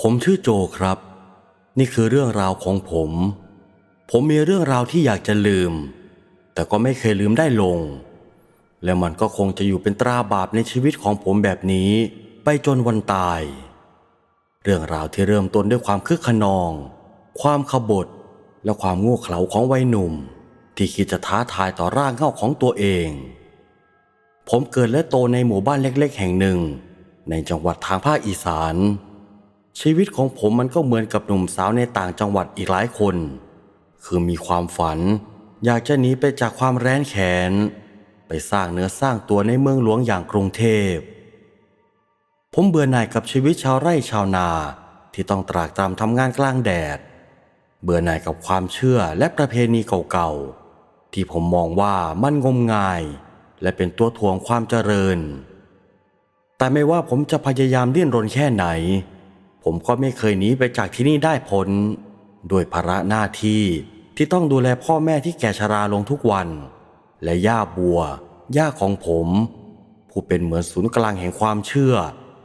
ผมชื่อโจครับ นี่คือเรื่องราวของผม ผมมีเรื่องราวที่อยากจะลืม แต่ก็ไม่เคยลืมได้ลง และมันก็คงจะอยู่เป็นตราบาปในชีวิตของผมแบบนี้ ไปจนวันตาย เรื่องราวที่เริ่มต้นด้วยความคึกขนอง ความขบฏและความโง่เขลาของวัยหนุ่ม ที่คิดจะท้าทายต่อร่างเงาของตัวเอง ผมเกิดและโตในหมู่บ้านเล็ก ๆ แห่งหนึ่ง ในจังหวัดทางภาคอีสาน ชีวิตของผมมันก็เหมือนกับหนุ่มสาวในต่างจังหวัดอีกหลายคน คือมีความฝัน อยากจะหนีไปจากความแร้นแค้นไปสร้างเนื้อสร้างตัวในเมืองหลวงอย่างกรุงเทพ ผมเบื่อหน่ายกับชีวิตชาวไร่ชาวนาที่ต้องตรากตรำทำงานกลางแดด เบื่อหน่ายกับความเชื่อและประเพณีเก่าๆ ที่ผมมองว่ามันงมงาย และเป็นตัวถ่วงความเจริญ แต่ไม่ว่าผมจะพยายามดิ้นรนแค่ไหน ผมก็ไม่เคยหนีไปจากที่นี่ได้พ้นด้วยภาระหน้าที่ที่ต้องดูแลพ่อแม่ที่แก่ชราลงทุกวัน และย่าบัว ย่าของผม ผู้เป็นเหมือนศูนย์กลางแห่งความเชื่อ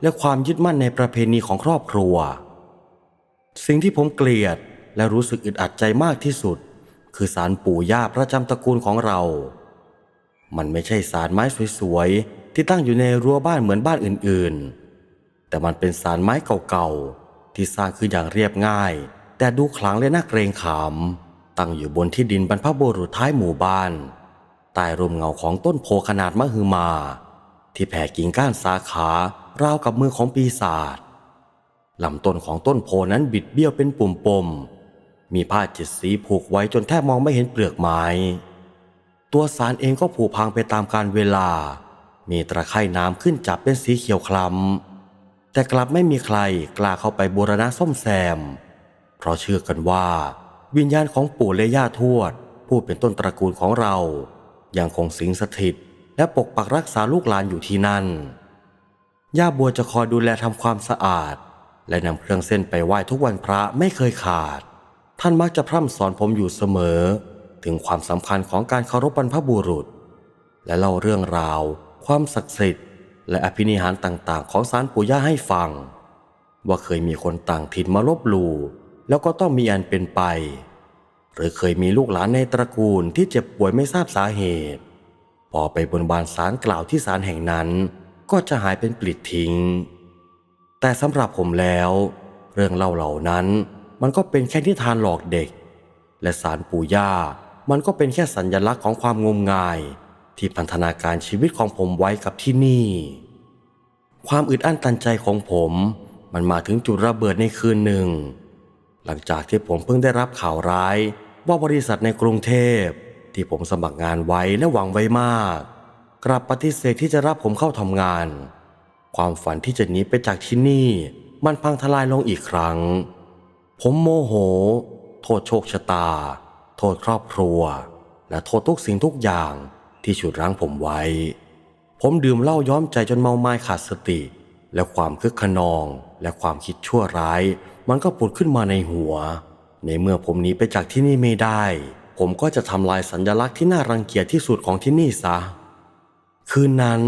และความยึดมั่นในประเพณีของครอบครัว สิ่งที่ผมเกลียดและรู้สึกอึดอัดใจมากที่สุด คือสารปู่ย่าประจำตระกูลของเรา มันไม่ใช่สารไม้สวยๆที่ตั้งอยู่ในรั้วบ้านเหมือนบ้านอื่นๆ แต่มันเป็นสารไม้เก่าๆ ที่สร้างขึ้นอย่างเรียบง่าย แต่ดูขลังและน่าเกรงขาม ตั้งอยู่บนที่ดินบรรพบุรุษท้ายหมู่บ้านใต้ร่มเงาของต้นโพขนาดมหึมา ที่แผ่กิ่งก้านสาขาราวกับมือของปีศาจลำต้นของต้นโพนั้นบิดเบี้ยวเป็นปุ่มปมมีผ้าเจ็ดสีผูกไว้จนแทบมองไม่เห็นเปลือกไม้ ตัวสารเองก็ผุพังไปตามกาลเวลา มีตะไคร่น้ำขึ้นจับเป็นสีเขียวคล้ำ แต่กลับไม่มีใครกล้าเข้าไปบูรณะซ่อมแซม เพราะเชื่อกันว่า วิญญาณของปู่และย่าทวด ผู้เป็นต้นตระกูลของเรา ยังคงสิงสถิต และปกปักรักษาลูกหลานอยู่ที่นั่น ย่าบัวจะคอยดูแลทำความสะอาด และนำเครื่องเส้นไปไหว้ทุกวันพระไม่เคยขาด ท่านมักจะพร่ำสอนผมอยู่เสมอ ถึงความสำคัญของการเคารพบรรพบุรุษ และเล่าเรื่องราว ความศักดิ์สิทธิ์ และอภินิหารต่างๆ ของสารปู่ย่าให้ฟัง ว่าเคยมีคนต่างถิ่นมาลบหลู่แล้วก็ต้องมีอันเป็นไป หรือเคยมีลูกหลานในตระกูลที่เจ็บป่วยไม่ทราบสาเหตุ พอไปบนบานสารกล่าวที่สารแห่งนั้น ก็จะหายเป็นปลิดทิ้ง แต่สำหรับผมแล้ว เรื่องเล่าเหล่านั้นมันก็เป็นแค่นิทานหลอกเด็ก และสารปู่ย่ามันก็เป็นแค่สัญญลักษณ์ของความงมงาย ที่พันธนาการชีวิตของผมไว้กับที่นี่ ความอึดอั้นตันใจของผมมันมาถึงจุดระเบิดในคืนหนึ่ง หลังจากที่ผมเพิ่งได้รับข่าวร้าย ว่าบริษัทในกรุงเทพ ที่ผมสมัครงานไว้และหวังไว้มาก กลับปฏิเสธที่จะรับผมเข้าทำงาน ความฝันที่จะหนีไปจากที่นี่ มันพังทลายลงอีกครั้ง ผมโมโห โทษโชคชะตา โทษครอบครัว และโทษทุกสิ่งทุกอย่าง ที่ฉุดรั้งผมไว้ ผมดื่มเหล้าย้อมใจจนเมาไม้ขาดสติ และความคึกขนองและความคิดชั่วร้าย มันก็ผุดขึ้นมาในหัว ในเมื่อผมหนีไปจากที่นี่ไม่ได้ ผมก็จะทำลายสัญลักษณ์ที่น่ารังเกียจที่สุดของที่นี่ซะ คืนนั้น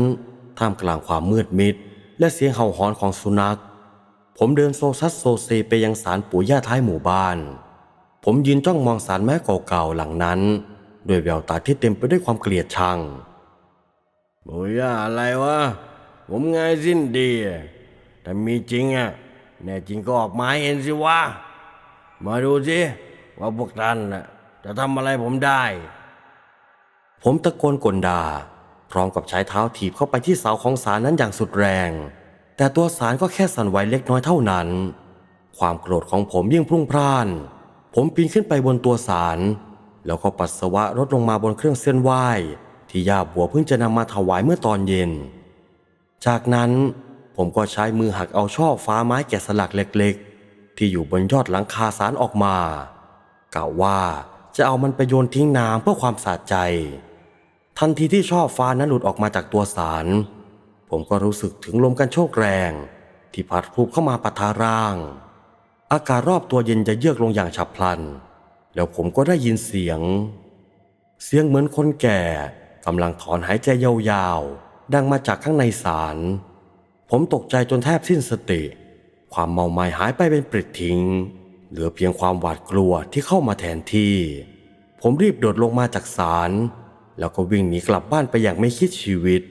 ท่ามกลางความมืดมิด และเสียงเห่าหอนของสุนัข ผมเดินโซซัสโซเซไปยังศาลปู่ย่าท้ายหมู่บ้าน ผมยืนจ้องมองศาลไม้เก่าๆหลังนั้น ด้วยแววตาที่เต็มไปด้วยความเกลียดชังปู่ย่าอะไรวะ ผมไงายสิ้นดีอะแต่มีจริงอะแน่จริงก็ออกมาให้เห็นสิวะ มาดูสิว่าพวกท่านน่ะจะทำอะไรผมได้ ผมตะโกนกลดาพร้อมกับใช้เท้าถีบเข้าไปที่เสาของศาลนั้นอย่างสุดแรง แต่ตัวศาลก็แค่สั่นไหวเล็กน้อยเท่านั้น ความโกรธของผมยิ่งพรุ่งพล่าน ผมปีนขึ้นไปบนตัวศาล แล้วก็ปัสสาวะรดลงมาบนเครื่องเส้นไหว้ที่ย่าบัวเพิ่งจะนำมาถวายเมื่อตอนเย็น จากนั้นผมก็ใช้มือหักเอาช่อฟ้าไม้แกะสลักเล็กๆ ที่อยู่บนยอดหลังคาศาลออกมากล่าวว่าจะเอามันไปโยนทิ้งน้ำเพื่อความสะใจ ทันทีที่ช่อฟ้านั้นหลุดออกมาจากตัวสาร ผมก็รู้สึกถึงลมกันโชกแรง ที่พัดพลุบเข้ามาปะทาร่าง อากาศรอบตัวเย็นจะเยือกลงอย่างฉับพลัน แล้วผมก็ได้ยินเสียง เสียงเหมือนคนแก่กำลังถอนหายใจยาวๆ ดังมาจากข้างในศาล ผมตกใจจนแทบสิ้นสติ ความเมาไม้หายไปเป็นปลิดทิ้ง เหลือเพียงความหวาดกลัวที่เข้ามาแทนที่ ผมรีบโดดลงมาจากศาลแล้วก็วิ่งหนีกลับบ้านไปอย่างไม่คิดชีวิต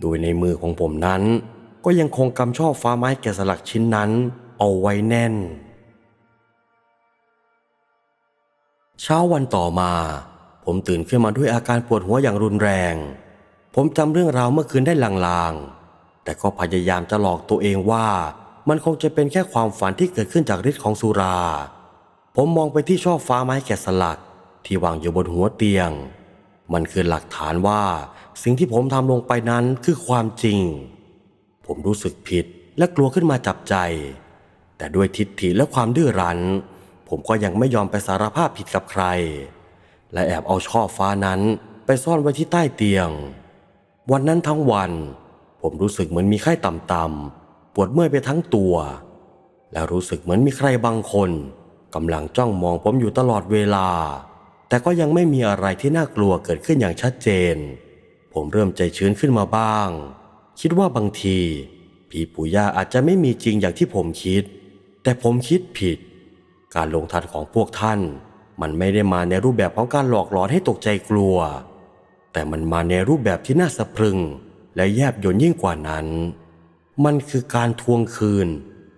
โดยในมือของผมนั้น ก็ยังคงกำช่อฟ้าไม้แกะสลักชิ้นนั้นเอาไว้แน่น เช้าวันต่อมา ผมตื่นขึ้นมาด้วยอาการปวดหัวอย่างรุนแรง ผมจำเรื่องราวเมื่อคืนได้ลางๆ แต่ก็พยายามจะหลอกตัวเองว่ามันคงจะเป็นแค่ความฝันที่เกิดขึ้นจากฤทธิ์ของสุรา ผมมองไปที่ช่อฟ้าไม้แกะสลักที่วางอยู่บนหัวเตียง มันคือหลักฐานว่าสิ่งที่ผมทำลงไปนั้นคือความจริง ผมรู้สึกผิดและกลัวขึ้นมาจับใจ แต่ด้วยทิฏฐิและความดื้อรั้น ผมก็ยังไม่ยอมไปสารภาพผิดกับใคร และแอบเอาช่อฟ้านั้นไปซ่อนไว้ที่ใต้เตียง วันนั้นทั้งวัน ผมรู้สึกเหมือนมีไข้ต่ำๆปวดเมื่อยไปทั้งตัว และรู้สึกเหมือนมีใครบางคนกำลังจ้องมองผมอยู่ตลอดเวลา แต่ก็ยังไม่มีอะไรที่น่ากลัวเกิดขึ้นอย่างชัดเจน ผมเริ่มใจชื้นขึ้นมาบ้าง คิดว่าบางทีผีปู่ย่าอาจจะไม่มีจริงอย่างที่ผมคิด แต่ผมคิดผิด การลงทันของพวกท่าน มันไม่ได้มาในรูปแบบของการหลอกหลอนให้ตกใจกลัว แต่มันมาในรูปแบบที่น่าสะพรึง และแยบยลยิ่งกว่านั้น มันคือการทวงคืน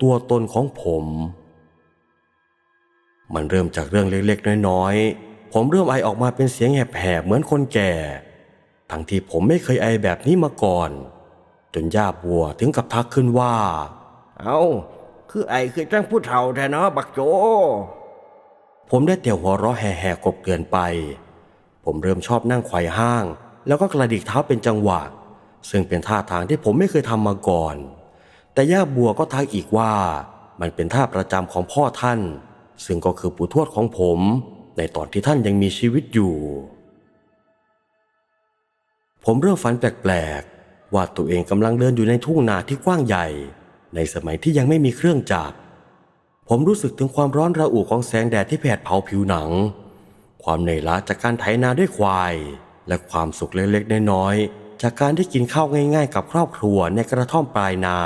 ตัวตนของผม มันเริ่มจากเรื่องเล็กๆ น้อยๆ ผมเริ่มไอออกมาเป็นเสียงแหบๆเหมือนคนแก่ ทั้งที่ผมไม่เคยไอแบบนี้มาก่อน จนย่าบัวถึงกับทักขึ้นว่า เอา คือไอ้คือจังผู้เฒ่าแท้เนาะบักโจ ผมได้แต่หัวเราะแห่ๆกบเกลื่อนไป ผมเริ่มชอบนั่งไขว่ห้าง แล้วก็กระดิกเท้าเป็นจังหวะ ซึ่งเป็นท่าทางที่ผมไม่เคยทำมาก่อน แต่ย่าบัวก็ทักอีกว่า มันเป็นท่าประจำของพ่อท่าน ซึ่งก็คือปู่ทวดของผม ในตอนที่ท่านยังมีชีวิตอยู่ ผมเริ่มฝันแปลกๆว่าตัวเองกำลังเดินอยู่ในทุ่งนาที่กว้างใหญ่ ในสมัยที่ยังไม่มีเครื่องจักร ผมรู้สึกถึงความร้อนระอุของแสงแดดที่แผดเผาผิวหนัง ความเหนื่อยล้าจากการไถนาด้วยควาย และความสุขเล็กๆน้อยๆจากการได้กินข้าวง่าย ๆ กับครอบครัวในกระท่อมปลายนา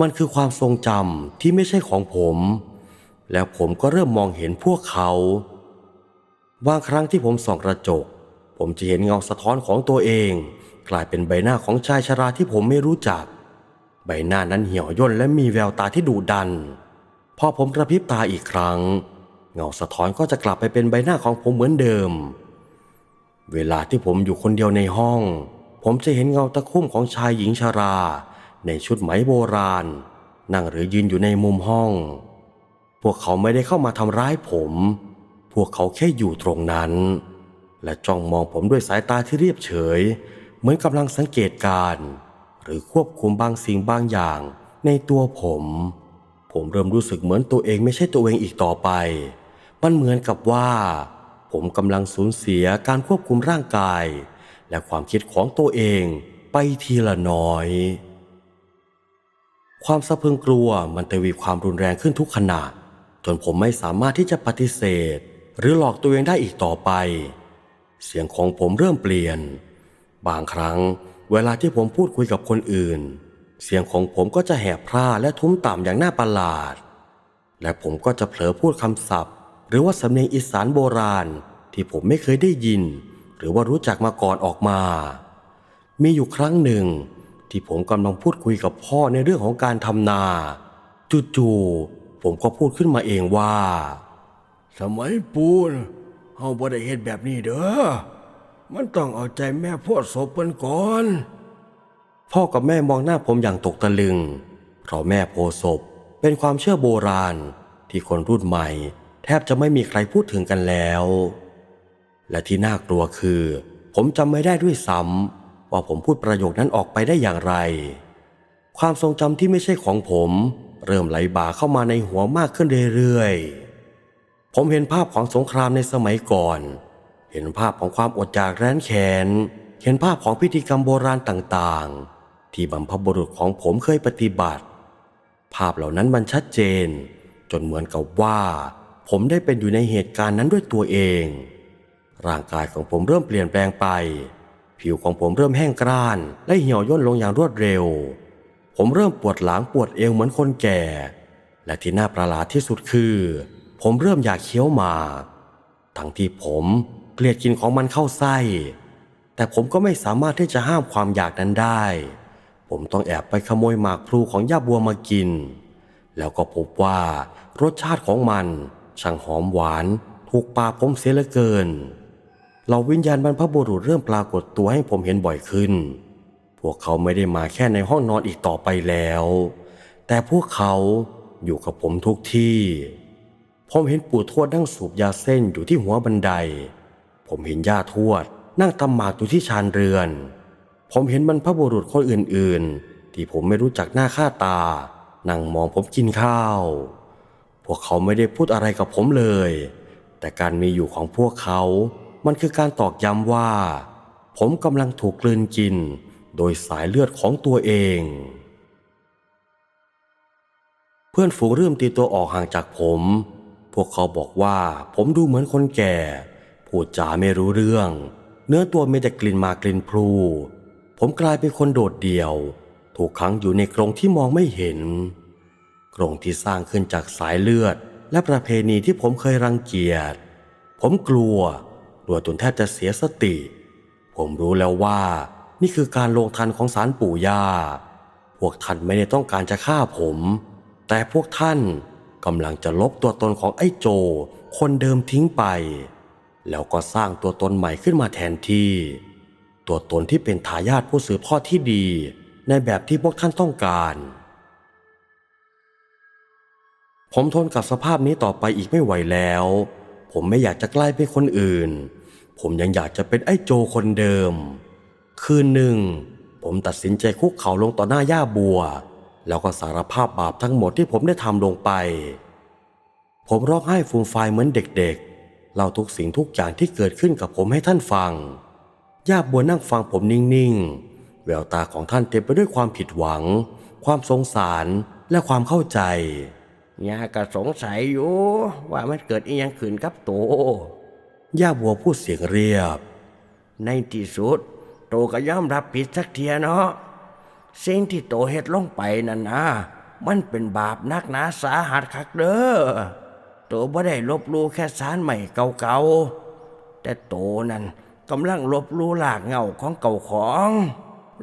มันคือความทรงจำที่ไม่ใช่ของผม แล้วผมก็เริ่มมองเห็นพวกเขา บางครั้งที่ผมส่องกระจก ผมจะเห็นเงาสะท้อนของตัวเอง กลายเป็นใบหน้าของชายชราที่ผมไม่รู้จัก ใบหน้านั้นเหี่ยวย่นและมีแววตาที่ดุดัน พอผมกระพริบตาอีกครั้ง เงาสะท้อนก็จะกลับไปเป็นใบหน้าของผมเหมือนเดิม เวลาที่ผมอยู่คนเดียวในห้อง ผมจะเห็นเงาตะคุ่มของชายหญิงชรา ในชุดไหมโบราณ นั่งหรือยืนอยู่ในมุมห้อง พวกเขาไม่ได้เข้ามาทำร้ายผม พวกเขาแค่อยู่ตรงนั้น และจ้องมองผมด้วยสายตาที่เรียบเฉย เหมือนกำลังสังเกตการ์ หรือควบคุมบางสิ่งบางอย่าง ในตัวผม ผมเริ่มรู้สึกเหมือนตัวเองไม่ใช่ตัวเองอีกต่อไป มันเหมือนกับว่า ผมกำลังสูญเสียการควบคุมร่างกาย และความคิดของตัวเองไปทีละน้อย ความสะพรึงกลัวมันทวีความรุนแรงขึ้นทุกขณะจนผมไม่สามารถที่จะปฏิเสธ หรือหลอกตัวเองได้อีกต่อไป เสียงของผมเริ่มเปลี่ยน บางครั้ง เวลาที่ผมพูดคุยกับคนอื่น เสียงของผมก็จะแหบพร่าและทุ้มต่ำอย่างน่าประหลาด และผมก็จะเผลอพูดคำศัพท์ หรือว่าสำเนียงอีสานโบราณ ที่ผมไม่เคยได้ยิน หรือว่ารู้จักมาก่อนออกมา มีอยู่ครั้งหนึ่ง ที่ผมกำลังพูดคุยกับพ่อในเรื่องของการทำนา จู่ๆผมก็พูดขึ้นมาเองว่า สมัยปูนเฮาบ่ได้เฮ็ดแบบนี้เด้อ มันต้องเอาใจแม่พวดศพเพิ่นก่อน พ่อกับแม่มองหน้าผมอย่างตกตะลึง เพราะแม่โพศพเป็นความเชื่อโบราณ ที่คนรุ่นใหม่ แทบจะไม่มีใครพูดถึงกันแล้ว และที่น่ากลัวคือ ผมจำไม่ได้ด้วยซ้ำว่าผมพูดประโยคนั้นออกไปได้อย่างไร ความทรงจำที่ไม่ใช่ของผม เริ่มไหลบ่าเข้ามาในหัวมากขึ้นเรื่อยๆผมเห็นภาพของสงครามในสมัยก่อน เห็นภาพของความอดอยากแร้นแค้นเห็นภาพของพิธีกรรมโบราณต่างๆ ที่บัมพบุรุษของผมเคยปฏิบัติ ภาพเหล่านั้นมันชัดเจน จนเหมือนกับว่า ผมได้เป็นอยู่ในเหตุการณ์นั้นด้วยตัวเอง ร่างกายของผมเริ่มเปลี่ยนแปลงไป ผิวของผมเริ่มแห้งกร้าน และเหี่ยวย่นลงอย่างรวดเร็วผผมเริ่มปวดหลังปวดเอวเหมือนคนแก่ และที่น่าประหลาดที่สุดคือ ผมเริ่มอยากเคี้ยวหมากทั้งที่ผม เกลียดกินของมันเข้าไส้ แต่ผมก็ไม่สามารถที่จะห้ามความอยากนั้นได้ ผมต้องแอบไปขโมยหมากพลูของย่าบัวมากิน แล้วก็พบว่ารสชาติของมันช่างหอมหวานถูกปากผมเสียเหลือเกินเหล่าวิญญาณบรรพบุรุษเริ่มปรากฏตัวให้ผมเห็นบ่อยขึ้น พวกเขาไม่ได้มาแค่ในห้องนอนอีกต่อไปแล้ว แต่พวกเขาอยู่กับผมทุกที่ ผมเห็นปู่ทวดนั่งสูบยาเส้นอยู่ที่หัวบันได ผมเห็นย่าทวด นั่งตำหมากอยู่ที่ชานเรือน ผมเห็นบรรพบุรุษคนอื่น ๆ ที่ผมไม่รู้จักหน้าค่าตา นั่งมองผมกินข้าว พวกเขาไม่ได้พูดอะไรกับผมเลย แต่การมีอยู่ของพวกเขา มันคือการตอกย้ำว่า ผมกำลังถูกกลืนกิน โดยสายเลือดของตัวเอง เพื่อนฝูงเริ่มตีตัวออกห่างจากผม พวกเขาบอกว่าผมดูเหมือนคนแก่ พูดจาไม่รู้เรื่อง เนื้อตัวมีแต่กลิ่นมากกลิ่นพลู ผมกลายเป็นคนโดดเดี่ยว ถูกขังอยู่ในกรงที่มองไม่เห็น กรงที่สร้างขึ้นจากสายเลือด และประเพณีที่ผมเคยรังเกียจ ผมกลัวกลัวจนแทบจะเสียสติ ผมรู้แล้วว่านี่คือการลงทันของสารปู่ย่า พวกท่านไม่ได้ต้องการจะฆ่าผม แต่พวกท่านกำลังจะลบตัวตนของไอ้โจ คนเดิมทิ้งไป แล้วก็สร้างตัวตนใหม่ขึ้นมาแทนที่ ตัวตนที่เป็นทายาทผู้สืบทอดที่ดี ในแบบที่พวกท่านต้องการ ผมทนกับสภาพนี้ต่อไปอีกไม่ไหวแล้ว ผมไม่อยากจะกลายเป็นคนอื่น ผมยังอยากจะเป็นไอ้โจคนเดิม คืนหนึ่ง ผมตัดสินใจคุกเข่าลงต่อหน้าย่าบัว แล้วก็สารภาพบาปทั้งหมดที่ผมได้ทำลงไป ผมร้องไห้ฟูมฟายเหมือนเด็กๆ เล่าทุกสิ่งทุกอย่างที่เกิดขึ้นกับผมให้ท่านฟัง ย่าบัวนั่งฟังผมนิ่งๆ แววตาของท่านเต็มไปด้วยความผิดหวัง ความสงสารและความเข้าใจยาก็สงสัยอยู่ว่ามันเกิดอีหยังขึ้นกับโต ย่าบัวพูดเสียงเรียบ ในที่สุด โตก็ยอมรับผิดสักเทียเนาะสิ่งที่โตเฮ็ดลงไปนั่นนะมันเป็นบาปนักหนาสาหัสคักเด้อ โตบ่ได้ลบลู่แค่สารใหม่เก่าๆ แต่โตนั่นกำลังลบลู่ลากเงาของเก่าของ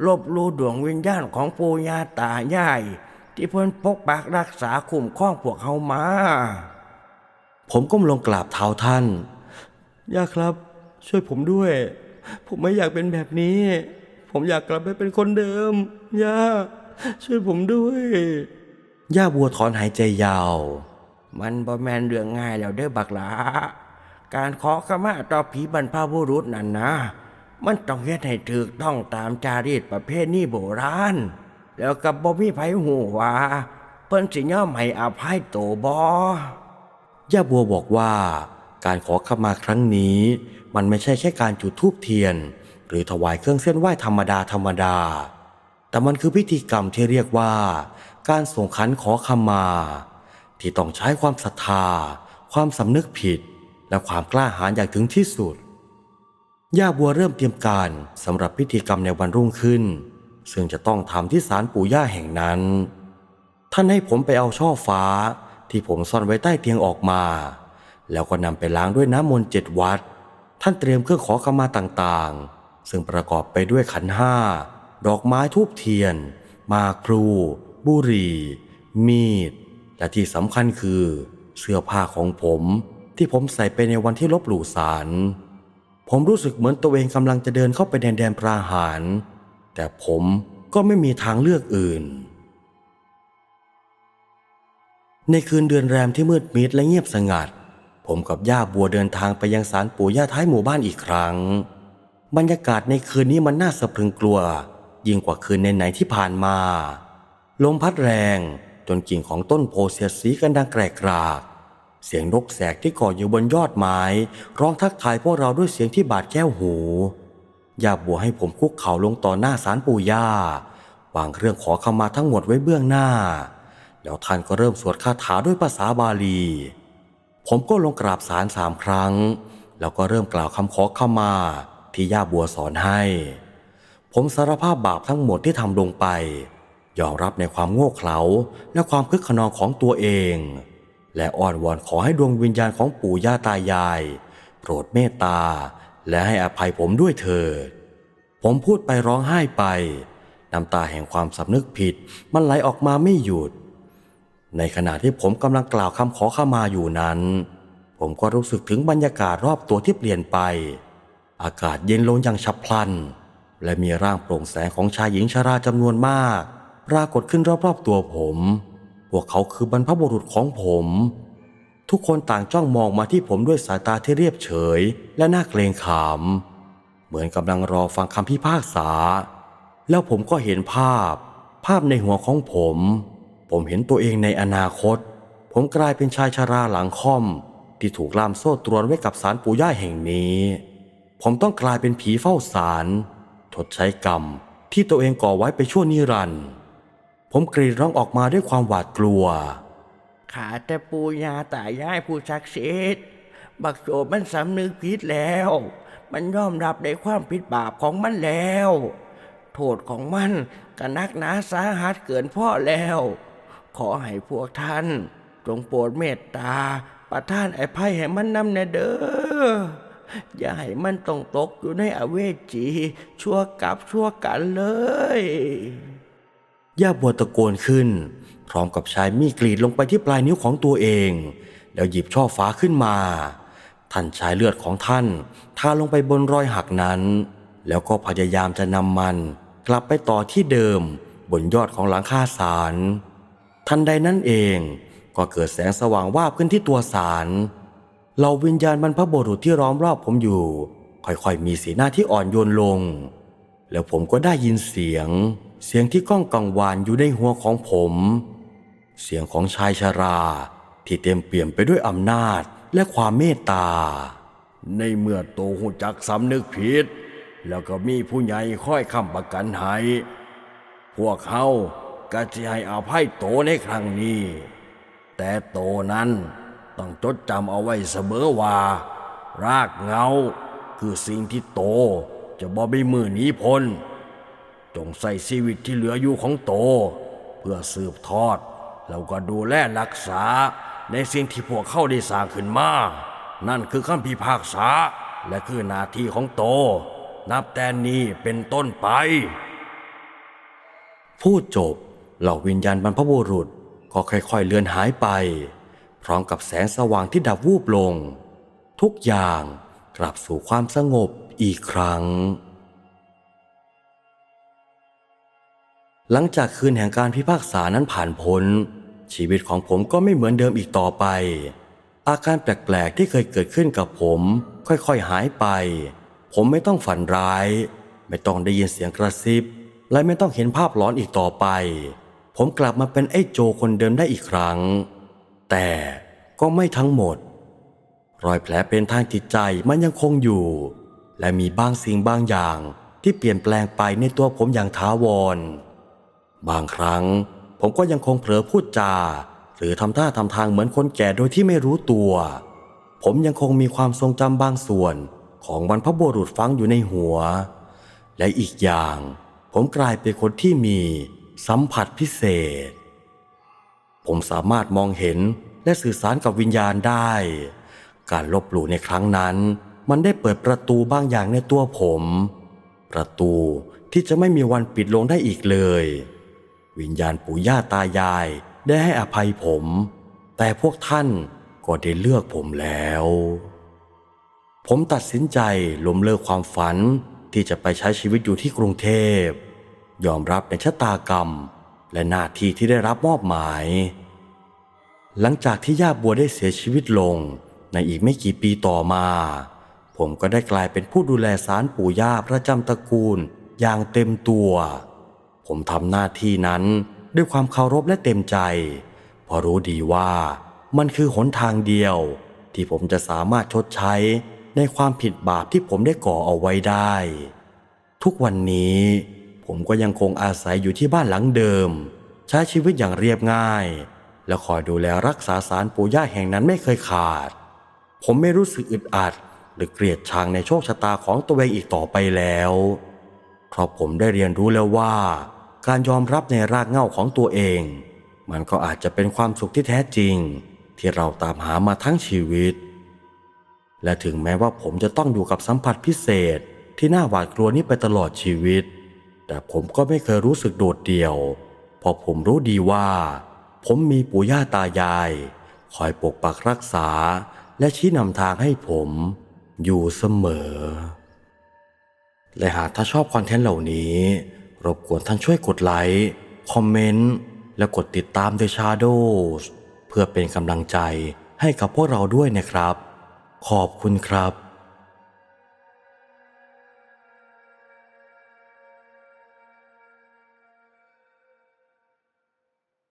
ลบลู่ดวงวิญญาณของปู่ย่าตายาย ที่เพิ่นปกปักรักษาคุ้มครองพวกเฮามา ผมก้มลงกราบเท้าท่าน ย่าครับ ช่วยผมด้วย ผมไม่อยากเป็นแบบนี้ ผมอยากกลับไปเป็นคนเดิม ย่า ช่วยผมด้วย ย่าบัวถอนหายใจยาว มันบ่แม่นเรื่องง่ายแล้วเด้อบักหลาการขอขมาต่อผีบรรพบุรุษนั่นนะ มันต้องเฮ็ดให้ถูกต้องตามจารีตประเพณีโบราณ แล้วกับบ่มีไผหูว่าเพิ่นสิยอมให้อภัยโตบ่ย่าบัวบอกว่า การขอขมาครั้งนี้ มันไม่ใช่แค่การจุดธูปเทียน หรือถวายเครื่องเส้นไหว้ธรรมดาธรรมดา แต่มันคือพิธีกรรมที่เรียกว่า การส่งขันขอขมา ที่ต้องใช้ความศรัทธา ความสำนึกผิด และความกล้าหาญอย่างถึงที่สุด ย่าบัวเริ่มเตรียมการสำหรับพิธีกรรมในวันรุ่งขึ้น ซึ่งจะต้องทำที่ศาลปู่ย่าแห่งนั้น ท่านให้ผมไปเอาช่อฟ้าที่ผมซ่อนไว้ใต้เตียงออกมา แล้วก็นำไปล้างด้วยน้ำมนต์เจ็ดวัด ท่านเตรียมเครื่องขอขมาต่างๆ ซึ่งประกอบไปด้วยขันห้า ดอกไม้ทูบเทียน มากพลูบุรีมีด และที่สำคัญคือเสื้อผ้าของผมที่ผมใส่ไปในวันที่ลบหลู่ศาลผมรู้สึกเหมือนตัวเองกำลังจะเดินเข้าไปแดนแดนปราหาร แต่ผมก็ไม่มีทางเลือกอื่น ในคืนเดือนแรมที่มืดมิดและเงียบสงัด ผมกับย่าบัวเดินทางไปยังศาลปู่ย่าท้ายหมู่บ้านอีกครั้ง บรรยากาศในคืนนี้มันน่าสะพรึงกลัว ยิ่งกว่าคืนไหนที่ผ่านมา ลมพัดแรง จนกิ่งของต้นโพเสียดสีกันดังแกรกกรากเสียงนกแสกที่เก่ออยู่บนยอดไม้ ร้องทักทายพวกเราด้วยเสียงที่บาดแก้วหูย่าบัวให้ผมคุกเข่าลงต่อหน้าศาลปู่ย่าวางเครื่องขอขมาทั้งหมดไว้เบื้องหน้า แล้วท่านก็เริ่มสวดคาถาด้วยภาษาบาลี ผมก็ลงกราบศาลสามครั้ง แล้วก็เริ่มกล่าวคำขอขมาที่ย่าบัวสอนให้ ผมสารภาพบาปทั้งหมดที่ทำลงไป ยอมรับในความโง่เขลาและความคึกขนองของตัวเอง และอ้อนวอนขอให้ดวงวิญญาณของปู่ย่าตายาย โปรดเมตตา และให้อภัยผมด้วยเถิด ผมพูดไปร้องไห้ไป น้ำตาแห่งความสำนึกผิดมันไหลออกมาไม่หยุด ในขณะที่ผมกำลังกล่าวคำขอขมาอยู่นั้น ผมก็รู้สึกถึงบรรยากาศรอบตัวที่เปลี่ยนไป อากาศเย็นลงอย่างฉับพลัน และมีร่างโปร่งแสงของชายหญิงชราจำนวนมาก ปรากฏขึ้นรอบๆตัวผม พวกเขาคือบรรพบุรุษของผม ทุกคนต่างจ้องมองมาที่ผมด้วยสายตาที่เรียบเฉย และน่าเกรงขามเหมือนกำลังรอฟังคำพิพากษา แล้วผมก็เห็นภาพ ภาพในหัวของผม ผมเห็นตัวเองในอนาคต ผมกลายเป็นชายชราหลังค่อม ที่ถูกล่ามโซ่ตรวนไว้กับสารปู่ย่าแห่งนี้ ผมต้องกลายเป็นผีเฝ้าสารทดใช้กรรมที่ตัวเองก่อไว้ไปชั่วนิรันดร์ ผมกรีดร้องออกมาด้วยความหวาดกลัว ขาแต่ปูยาตายายผู้ศักดิ์สิทธิ์บักโจมันสำนึกผิดแล้ว มันยอมรับในความผิดบาปของมันแล้ว โทษของมันก็นักหนาสาหัสเกินพ่อแล้ว ขอให้พวกท่าน จงโปรดเมตตา ประทานไอ้ไพ่ให้มันนำแนเด้ออย่าให้มันต้องตกอยู่ในอเวจีชั่วกับชั่วกันเลย ย่าบัวตะโกนขึ้น พร้อมกับใช้มีดกรีดลงไปที่ปลายนิ้วของตัวเอง แล้วหยิบช่อฟ้าขึ้นมา ท่านใช้เลือดของท่านทาลงไปบนรอยหักนั้น แล้วก็พยายามจะนำมัน กลับไปต่อที่เดิมบนยอดของหลังคาศาลทันใดนั้นเองก็เกิดแสงสว่างวาบขึ้นที่ตัวศาลเหล่าวิญญาณบรรพบุรุษที่ล้อมรอบผมอยู่ ค่อยๆมีสีหน้าที่อ่อนโยนลง แล้วผมก็ได้ยินเสียง เสียงที่ก้องกังวานอยู่ในหัวของผม เสียงของชายชราที่เต็มเปี่ยมไปด้วยอำนาจและความเมตตา ในเมื่อโตหูจักสำนึกผิด แล้วก็มีผู้ใหญ่ค่อยค้ำประกันให้พวกเขาก็จะให้อภัยโตในครั้งนี้ แต่โตนั้นต้องจดจำเอาไว้เสมอว่า รากเงาคือสิ่งที่โตจะบ่มีมือหนีพ้น จงใส่ชีวิตที่เหลืออยู่ของโต เพื่อสืบทอด แล้วก็ดูแลรักษาในสิ่งที่พวกเขาได้สร้างขึ้นมา นั่นคือคำพิพากษาและคือหน้าที่ของโต นับแต่นี้เป็นต้นไป พูดจบเหล่าวิญญาณบรรพบุรุษก็ค่อยๆเลือนหายไป พร้อมกับแสงสว่างที่ดับวูบลง ทุกอย่างกลับสู่ความสงบอีกครั้ง หลังจากคืนแห่งการพิพากษานั้นผ่านพ้น ชีวิตของผมก็ไม่เหมือนเดิมอีกต่อไป อาการแปลกๆที่เคยเกิดขึ้นกับผม ค่อยๆหายไป ผมไม่ต้องฝันร้าย ไม่ต้องได้ยินเสียงกระซิบ และไม่ต้องเห็นภาพหลอนอีกต่อไป ผมกลับมาเป็นไอ้โจคนเดิมได้อีกครั้ง แต่ก็ไม่ทั้งหมด รอยแผลเป็นทางจิตใจมันยังคงอยู่ และมีบางสิ่งบางอย่างที่เปลี่ยนแปลงไปในตัวผมอย่างท้าวร บางครั้ง ผมก็ยังคงเผลอพูดจา หรือทำท่าทำทางเหมือนคนแก่โดยที่ไม่รู้ตัว ผมยังคงมีความทรงจำบางส่วนของบรรพบุรุษฟังอยู่ในหัว และอีกอย่าง ผมกลายเป็นคนที่มีสัมผัสพิเศษ ผมสามารถมองเห็นและสื่อสารกับวิญญาณได้ การลบหลู่ในครั้งนั้น มันได้เปิดประตูบางอย่างในตัวผม ประตูที่จะไม่มีวันปิดลงได้อีกเลย วิญญาณปู่ย่าตายายได้ให้อภัยผม แต่พวกท่านก็ได้เลือกผมแล้ว ผมตัดสินใจล้มเลิกความฝันที่จะไปใช้ชีวิตอยู่ที่กรุงเทพ ยอมรับในชะตากรรม และหน้าที่ที่ได้รับมอบหมาย หลังจากที่ย่าบัวได้เสียชีวิตลงในอีกไม่กี่ปีต่อมา ผมก็ได้กลายเป็นผู้ดูแลสารปู่ย่าประจำตระกูลอย่างเต็มตัว ผมทำหน้าที่นั้นด้วยความเคารพและเต็มใจ เพราะรู้ดีว่ามันคือหนทางเดียว ที่ผมจะสามารถชดใช้ในความผิดบาปที่ผมได้ก่อเอาไว้ได้ ทุกวันนี้ผมก็ยังคงอาศัยอยู่ที่บ้านหลังเดิม ใช้ชีวิตอย่างเรียบง่าย และคอยดูแลรักษาสารปู่ย่าแห่งนั้นไม่เคยขาด ผมไม่รู้สึกอึดอัด หรือเกลียดชังในโชคชะตาของตัวเองอีกต่อไปแล้ว เพราะผมได้เรียนรู้แล้วว่า การยอมรับในรากเหง้าของตัวเอง มันก็อาจจะเป็นความสุขที่แท้จริง ที่เราตามหามาทั้งชีวิต และถึงแม้ว่าผมจะต้องอยู่กับสัมผัสพิเศษที่น่าหวาดกลัวนี้ไปตลอดชีวิต แต่ผมก็ไม่เคยรู้สึกโดดเดี่ยวเพราะผมรู้ดีว่า ผมมีปู่ย่าตายาย คอยปกปักรักษาและชี้นำทางให้ผมอยู่เสมอ และหากถ้าชอบคอนเทนต์เหล่านี้ รบกวนท่านช่วยกดไลค์ คอมเมนต์ และกดติดตาม The Shadows เพื่อเป็นกำลังใจให้กับพวกเราด้วยนะครับ ขอบคุณครับ